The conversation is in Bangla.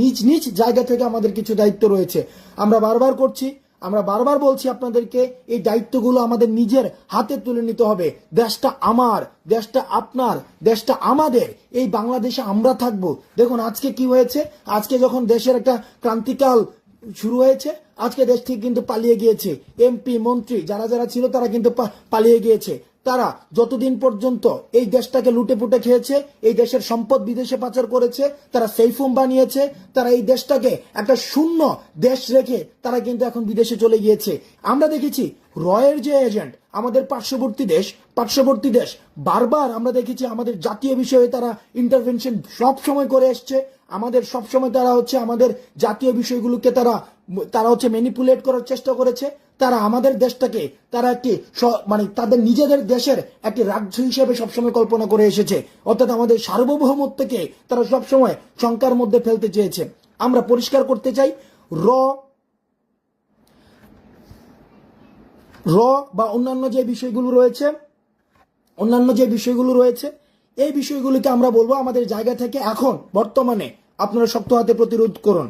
নিজ নিজ জায়গা থেকে আমাদের কিছু দায়িত্ব রয়েছে। আমরা বারবার করছি, আমরা বারবার বলছি আপনাদেরকে, এই দায়িত্বগুলো আমাদের নিজের হাতে তুলে নিতে হবে। দেশটা আমার, দেশটা আপনার, দেশটা আমাদের, এই বাংলাদেশে আমরা থাকব। দেখুন, আজকে কি হয়েছে? আজকে যখন দেশের একটা ক্রান্তিকাল শুরু হয়েছে, আজকে দেশ থেকে কিন্তু পালিয়ে গিয়েছে। এমপি, মন্ত্রী, যারা যারা ছিল তারা কিন্তু পালিয়ে গিয়েছে। তারা যতদিন পর্যন্ত এই দেশটাকে লুটে পুটে খেয়েছে, এই দেশের সম্পদ বিদেশে পাচার করেছে, তারা সেইফোম বানিয়েছে, তারা এই দেশটাকে একটা শূন্য দেশ রেখে তারা কিন্তু এখন বিদেশে চলে গিয়েছে। আমরা দেখেছি রয়ের যে এজেন্ট আমাদের পার্শ্ববর্তী দেশ পার্শ্ববর্তী দেশ, বারবার আমরা দেখেছি আমাদের জাতীয় বিষয়ে তারা ইন্টারভেনশন সব সময় করে এসছে। আমাদের সব সময় তারা হচ্ছে আমাদের জাতীয় বিষয়গুলোকে তারা তারা হচ্ছে ম্যানিপুলেট করার চেষ্টা করেছে। তারা আমাদের দেশটাকে তারা একটি মানে তাদের নিজেদের দেশের একটি রাজ্য হিসেবে সবসময় কল্পনা করে এসেছে। অর্থাৎ আমাদের সার্বভৌমত্বকে তারা সবসময় শঙ্কার মধ্যে ফেলতে চেয়েছে। আমরা পরিষ্কার করতে চাই, র র বা অন্যান্য যে বিষয়গুলো রয়েছে, অন্যান্য যে বিষয়গুলো রয়েছে, এই বিষয়গুলিকে আমরা বলব আমাদের জায়গা থেকে এখন, বর্তমানে, আপনারা শক্ত হাতে প্রতিরোধ করুন।